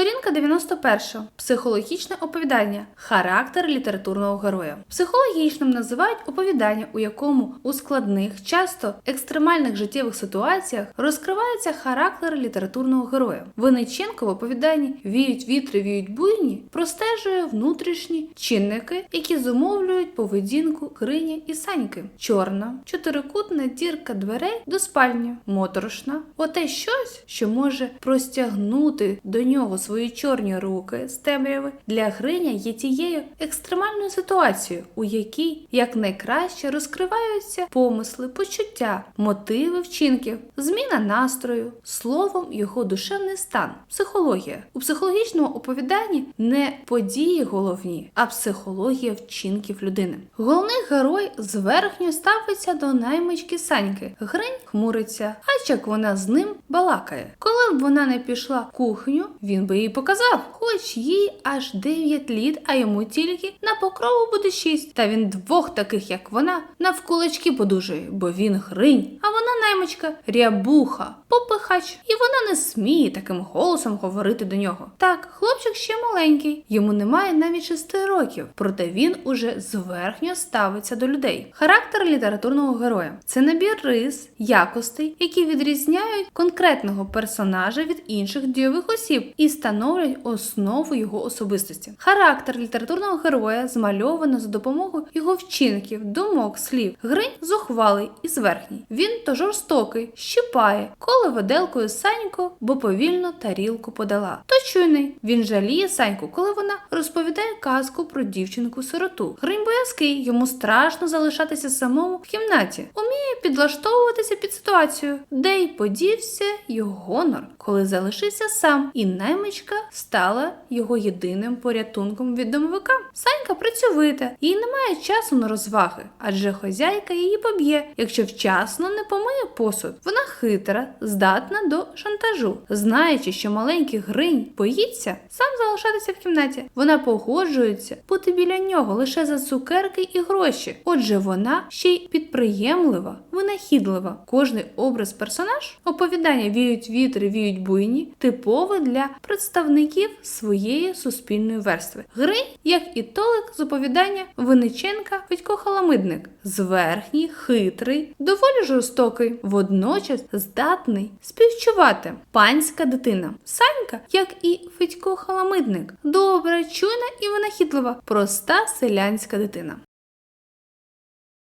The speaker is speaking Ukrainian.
Сторінка 91. Психологічне оповідання. Характер літературного героя. Психологічним називають оповідання, у якому у складних, часто екстремальних життєвих ситуаціях розкривається характер літературного героя. Винниченко в оповіданні Віють вітри, віють буйні простежує внутрішні чинники, які зумовлюють поведінку Крині і Саньки. Чорна, чотирикутна дірка дверей до спальні, моторошна, оте щось, що може простягнути до нього свої чорні руки з темряви, для Гриня є тією екстремальною ситуацією, у якій якнайкраще розкриваються помисли, почуття, мотиви вчинків, зміна настрою, словом, його душевний стан, психологія. У психологічному оповіданні не події головні, а психологія вчинків людини. Головний герой зверхньо ставиться до наймички Саньки. Гринь хмуриться, а як вона з ним балакає. Коли б вона не пішла кухню, він би їй показав, хоч їй аж 9 літ, а йому тільки на покрову буде 6. Та він двох таких, як вона, навкулачки подужує, бо він гринь, а вона наймичка, рябуха, попихач, і вона не сміє таким голосом говорити до нього. Так, хлопчик ще маленький, йому немає навіть 6 років, проте він уже зверхньо ставиться до людей. Характер літературного героя це набір рис, якостей, які відрізняють конкретного персонажа від інших дійових осіб і становлять основу його особистості. Характер літературного героя змальовано за допомогою його вчинків, думок, слів. Гринь зухвалий і зверхній. Він то жорстокий, щипає, коле виделкою Саньку, бо повільно тарілку подала. То чуйний. Він жаліє Саньку, коли вона розповідає казку про дівчинку-сироту. Гринь боязкий, йому страшно залишатися самому в кімнаті. Уміє підлаштовуватися під ситуацію, де й подівся його гонор, коли залишився сам, і наймичка стала його єдиним порятунком від домовика. Санька працьовита, їй немає часу на розваги, адже хозяйка її поб'є, якщо вчасно не помиє посуд. Вона хитра, здатна до шантажу, знаючи, що маленький гринь боїться сам залишатися в кімнаті. Вона погоджується бути біля нього лише за цукерки і гроші. Отже, вона ще й підприємлива, винахідлива. Кожний образ персонаж оповідання віють вітри, віють буйні, типовий для представників своєї суспільної верстви. Гринь, як і толик з оповідання Винниченка Федько Халамидник, зверхній, хитрий, доволі жорстокий, водночас здатний співчувати. Панська дитина. Санька, як і Федько Халамидник, добра, чуйна і винахідлива, проста селянська дитина.